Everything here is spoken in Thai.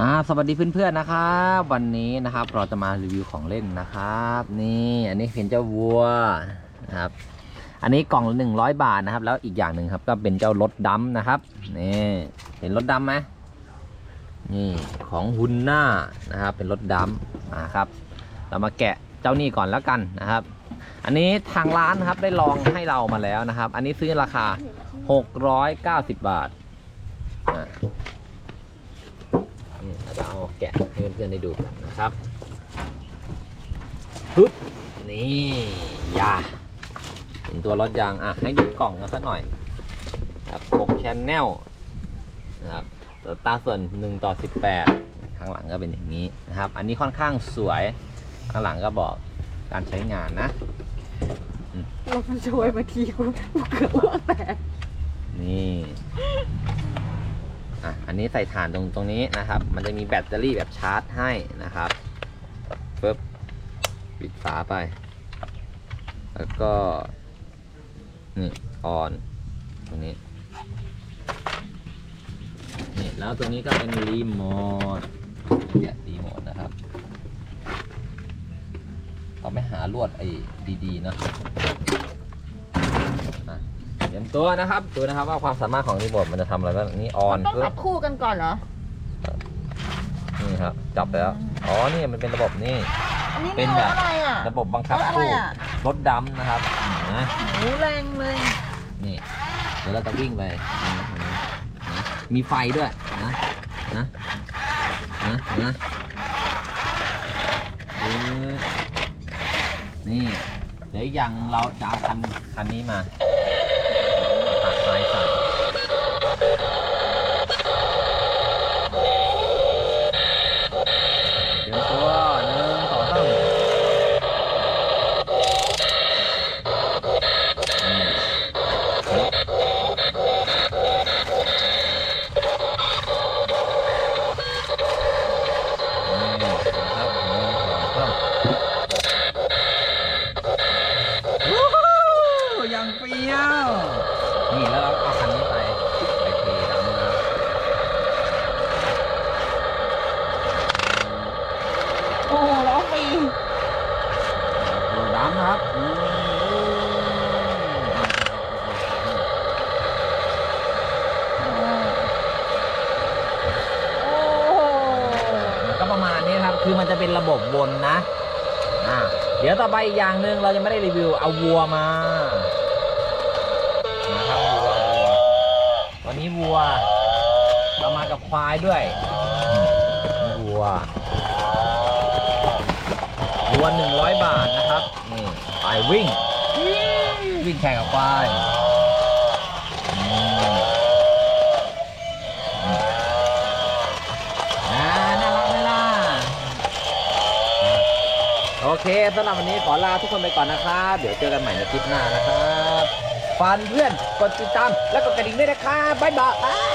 อ่าสวัสดีเพื่อนๆนะครับวันนี้นะครับเราจะมารีวิวของเล่นนะครับ นี่อันนี้เป็นเจ้าวัวนะครับ อันนี้กล่องละหนึ่งร้อยบาทนะครับ แล้วอีกอย่างหนึ่งครับ ก็เป็นเจ้ารถดำนะครับนี่เห็นรถดำไหมนี่ของฮุนน่านะครับ เป็นรถดำอ่าครับ เรามาแกะเจ้านี่ก่อนแล้วกันนะครับ อันนี้ทางร้านนะครับได้ลองให้เรามาแล้วนะครับ อันนี้ซื้อราคา 690 บาทอ่า นี่เราจะเอา แกะให้เพื่อนๆได้ดูกันนะครับปึ๊บนี่ยาเห็นตัวรถยางอะให้ดูกล่องกันสักหน่อยครับ6 channel นะครับตัวตาส่วน1ต่อ18 ข้างหลังก็เป็นอย่างนี้นะครับ อันนี้ค่อนข้างสวย ข้างหลังก็บอกการใช้งานนะเรามันช่วยมาทีกูกูเกือบอ้วกแตกนี่ อะอันนี้ใส่ฐานตรงตรงนี้นะครับ มันจะมีแบตเตอรี่แบบชาร์จให้นะครับปึ๊บปิดฝาไป แล้วก็ นี่ออนตรงนี้นี่แล้วตรงนี้ก็เป็นรีโมทเนี่ยรีโมทนะครับเราไม่หาลวดไอ้ดีๆเนะ รียมตัวนะครับ ดูนะครับว่าความสามารถของรีโมทมันจะทำอะไรบ้างนี่ออนต้องปึ๊จับบคู่กันก่อนเหรอ นี่ครับ จับแล้ว อ๋อ นี่มันเป็นระบบนี่ อันนี้เป็ไม่นเอาแบบอะไรอะ ระบบบังคับเอาอะไรคู่อะ รถดำนะครับนะโหแรงเลย นี่เดี๋ยวเราจะวิ่งไปนี่ตรงนี้นะมีไฟด้วยนะนะนะนะเออนี่เดี๋ยวอีกอย่างเราจะเอาคันคันนี้มา ตัดไฟใส่เตรียมตัวหนึ่งสองสามอืมนี่นะครับหนึ่งสองสามวู้ฮู้ยังเปรี้ยว นี่แล้วเราเอาคันนี้ไปไปเทดำนะ โอ้โหล้อฟรี ตัวดำนะ ครับก็ประมาณนี้ครับคือมันจะเป็นระบบวนนะอ่าเดี๋ยวต่อไปอีกอย่างหนึ่งเราจะไม่ได้รีวิวเอาวัวมานะครับวัววัววันนี้วัวเรามากับควายด้วยวัว วัวหนึ่งร้อยบาทนะครับนี่ไปวิ่ง วิ่งแข่งกับควายอืมอืมอ่าน่ารักไหมล่ะโอเคสำหรับวันนี้ขอลาทุกคนไปก่อนนะครับ เดี๋ยวเจอกันใหม่ในคลิปหน้านะครับ ฟันเพื่อน กดติดตาม และกดกระดิ่งด้วยนะครับบ๊ายบาย